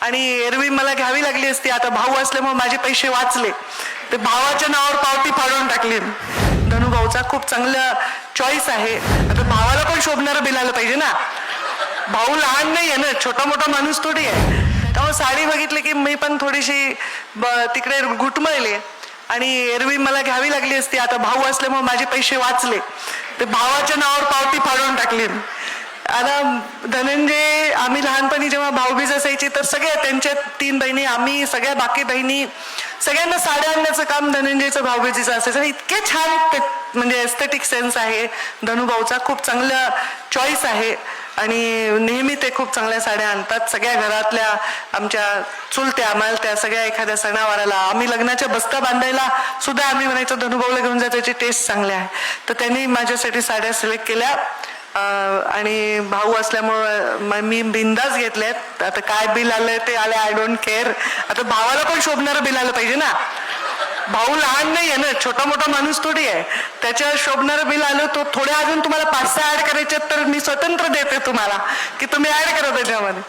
आणि एरवी मला घ्यावी लागली असती. आता भाऊ असल्यामुळे माझे पैसे वाचले. ते भावाच्या नावावर पावती फाडून टाकली. धनुभाऊचा खूप चांगला चॉईस आहे. आता भावाला पण शोभणारं बिल आलं पाहिजे ना. भाऊ लहान नाही आहे ना. छोटा मोठा माणूस थोडी आहे. त्यामुळे साडी बघितली की मी पण थोडीशी ब- तिकडे घुटमळली. आणि एरवी मला घ्यावी लागली असती. आता भाऊ असल्यामुळे माझे पैसे वाचले. ते भावाच्या नावावर पावती फाडून टाकली. आता धनंजय आम्ही लहानपणी जेव्हा भाऊबीज असायची तर सगळ्या त्यांच्या तीन बहिणी आम्ही सगळ्या बाकी बहिणी सगळ्यांना साड्या आणण्याचं काम धनंजयचं भाऊबीजीचं असायचं. इतके छान म्हणजे एस्थेटिक सेन्स आहे. धनुभाऊचा खूप चांगला चॉईस आहे. आणि नेहमी ते खूप चांगल्या साड्या आणतात. सगळ्या घरातल्या आमच्या चुलत्या मालत्या सगळ्या एखाद्या सणावाराला आम्ही लग्नाच्या बस्ता बांधायला सुद्धा आम्ही म्हणायचो धनुभाऊला घेऊन जायचं त्याची टेस्ट चांगली आहे. तर त्यांनी माझ्यासाठी साड्या सिलेक्ट केल्या. आणि भाऊ असल्यामुळं मी बिंदास घेतलेत. आता काय बिल आलंय ते आले आय डोंट केअर आता भावाला पण शोभणारं बिल आलं पाहिजे ना. भाऊ लहान नाही आहे ना छोटा मोठा माणूस थोडी आहे. त्याच्या शोभणारं बिल आलं तो थोड्या अजून तुम्हाला पाच सहा ऍड करायचे तर मी स्वतंत्र देते तुम्हाला की तुम्ही ऍड करा त्याच्यामध्ये.